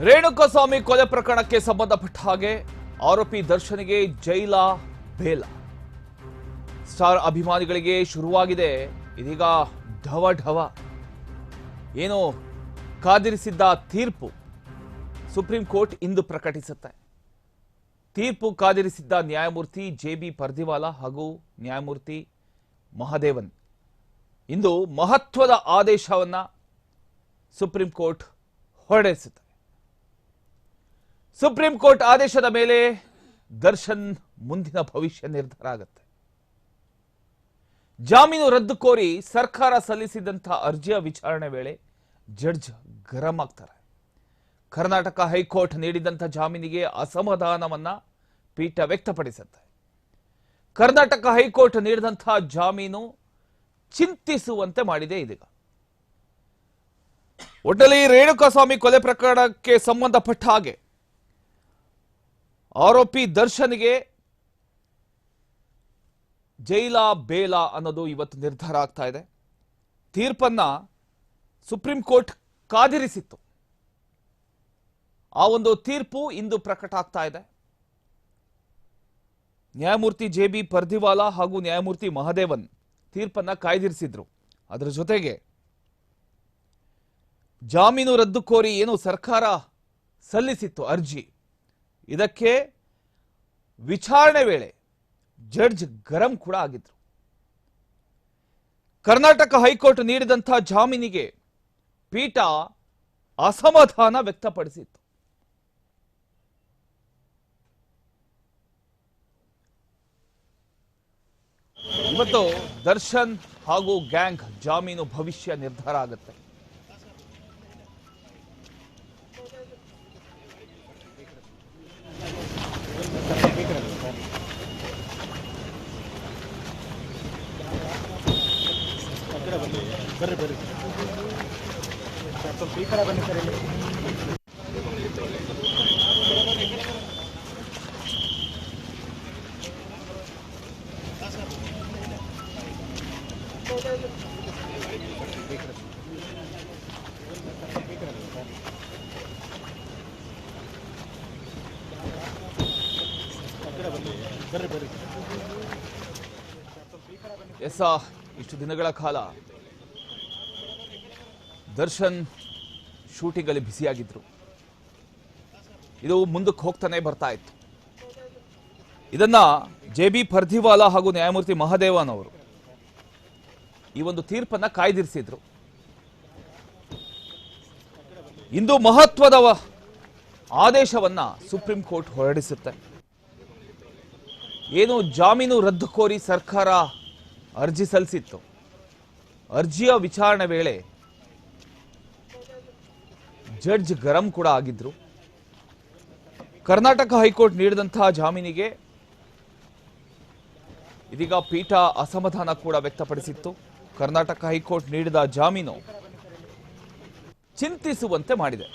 ರೇಣುಕಸ್ವಾಮಿ ಕೊಲೆ ಪ್ರಕರಣಕ್ಕೆ ಸಂಬಂಧಪಟ್ಟ ಹಾಗೆ ಆರೋಪಿ ದರ್ಶನಿಗೆ ಜೈಲ ಬೇಲ. ಸ್ಟಾರ್ ಅಭಿಮಾನಿಗಳಿಗೆ ಶುರುವಾಗಿದೆ. ಇದೀಗ ಢವ ಢವ. ಏನು ಕಾದಿರಿಸಿದ್ದ ತೀರ್ಪು ಸುಪ್ರೀಂ ಕೋರ್ಟ್ ಇಂದು ಪ್ರಕಟಿಸುತ್ತೆ. ತೀರ್ಪು ಕಾದಿರಿಸಿದ್ದ ನ್ಯಾಯಮೂರ್ತಿ ಜೆ ಬಿ ಪರ್ದಿವಾಲಾ ಹಾಗೂ ನ್ಯಾಯಮೂರ್ತಿ ಮಹದೇವನ್. ಇಂದು ಮಹತ್ವದ ಆದೇಶವನ್ನು ಸುಪ್ರೀಂ ಕೋರ್ಟ್ ಹೊರಡಿಸುತ್ತೆ. ಸುಪ್ರೀಂ ಕೋರ್ಟ್ ಆದೇಶದ ಮೇಲೆ ದರ್ಶನ್ ಮುಂದಿನ ಭವಿಷ್ಯ ನಿರ್ಧಾರ ಆಗುತ್ತೆ. ಜಾಮೀನು ರದ್ದು ಕೋರಿ ಸರ್ಕಾರ ಸಲ್ಲಿಸಿದಂತಹ ಅರ್ಜಿಯ ವಿಚಾರಣೆ ವೇಳೆ ಜಡ್ಜ್ ಗರಂ ಆಗ್ತಾರೆ. ಕರ್ನಾಟಕ ಹೈಕೋರ್ಟ್ ನೀಡಿದಂಥ ಜಾಮೀನಿಗೆ ಅಸಮಾಧಾನವನ್ನ ಪೀಠ ವ್ಯಕ್ತಪಡಿಸುತ್ತೆ. ಕರ್ನಾಟಕ ಹೈಕೋರ್ಟ್ ನೀಡಿದಂತಹ ಜಾಮೀನು ಚಿಂತಿಸುವಂತೆ ಮಾಡಿದೆ ಇದೀಗ. ಒಟ್ಟಲ್ಲಿ ರೇಣುಕಾಸ್ವಾಮಿ ಕೊಲೆ ಪ್ರಕರಣಕ್ಕೆ ಸಂಬಂಧಪಟ್ಟ ಹಾಗೆ ಆರೋಪಿ ದರ್ಶನ್ಗೆ ಜೈಲ ಬೇಲ ಅನ್ನೋದು ಇವತ್ತು ನಿರ್ಧಾರ ಆಗ್ತಾ ಇದೆ. ತೀರ್ಪನ್ನ ಸುಪ್ರೀಂ ಕೋರ್ಟ್ ಕಾದಿರಿಸಿತ್ತು. ಆ ಒಂದು ತೀರ್ಪು ಇಂದು ಪ್ರಕಟ ಆಗ್ತಾ ಇದೆ. ನ್ಯಾಯಮೂರ್ತಿ ಜೆ ಬಿ ಪರ್ದಿವಾಲಾ ಹಾಗೂ ನ್ಯಾಯಮೂರ್ತಿ ಮಹದೇವನ್ ತೀರ್ಪನ್ನ ಕಾಯ್ದಿರಿಸಿದ್ರು. ಅದರ ಜೊತೆಗೆ ಜಾಮೀನು ರದ್ದು ಕೋರಿ ಏನು ಸರ್ಕಾರ ಸಲ್ಲಿಸಿತ್ತು ಅರ್ಜಿ. ಇದಕ್ಕೆ ವಿಚಾರಣೆ ವೇಳೆ ಜಡ್ಜ್ ಗರಂ ಕೂಡ ಆಗಿದ್ರು. ಕರ್ನಾಟಕ ಹೈಕೋರ್ಟ್ ನೀಡಿದಂತಹ ಜಾಮೀನಿಗೆ ಪೀಠ ಅಸಮಾಧಾನ ವ್ಯಕ್ತಪಡಿಸಿತ್ತು. ಇವತ್ತು ದರ್ಶನ್ ಹಾಗೂ ಗ್ಯಾಂಗ್ ಜಾಮೀನು ಭವಿಷ್ಯ ನಿರ್ಧಾರ ಆಗುತ್ತೆ. ಬರ್ರಿ ಬರ್ರಿ. ಸ್ವಲ್ಪ ಈ ಕಡೆ ಬನ್ನಿ ಸರ್ ಇಲ್ಲಿ. ಎಸ್ ಇಷ್ಟು ದಿನಗಳ ಕಾಲ ದರ್ಶನ್ ಶೂಟಿಂಗಲ್ಲಿ ಅಲ್ಲಿ ಬ್ಯುಸಿಯಾಗಿದ್ರು. ಇದು ಮುಂದಕ್ಕೆ ಹೋಗ್ತಾನೆ ಬರ್ತಾ ಇತ್ತು. ಇದನ್ನ ಜೆ ಬಿ ಹಾಗೂ ನ್ಯಾಯಮೂರ್ತಿ ಮಹದೇವನ್ ಅವರು ಈ ಒಂದು ತೀರ್ಪನ್ನ ಕಾಯ್ದಿರಿಸಿದ್ರು. ಇಂದು ಮಹತ್ವದ ಆದೇಶವನ್ನ ಸುಪ್ರೀಂ ಕೋರ್ಟ್ ಹೊರಡಿಸುತ್ತೆ. ಏನು ಜಾಮೀನು ರದ್ದು ಕೋರಿ ಸರ್ಕಾರ ಅರ್ಜಿ ಸಲ್ಲಿಸಿತ್ತು. ಅರ್ಜಿಯ ವಿಚಾರಣೆ ವೇಳೆ ಜಡ್ಜ್ ಗರಂ ಕೂಡ ಆಗಿದ್ರು. ಕರ್ನಾಟಕ ಹೈಕೋರ್ಟ್ ನೀಡಿದಂತಹ ಜಾಮೀನಿಗೆ ಇದೀಗ ಪೀಠ ಅಸಮಾಧಾನ ಕೂಡ ವ್ಯಕ್ತಪಡಿಸಿತ್ತು. ಕರ್ನಾಟಕ ಹೈಕೋರ್ಟ್ ನೀಡಿದ ಜಾಮೀನು ಚಿಂತಿಸುವಂತೆ ಮಾಡಿದೆ.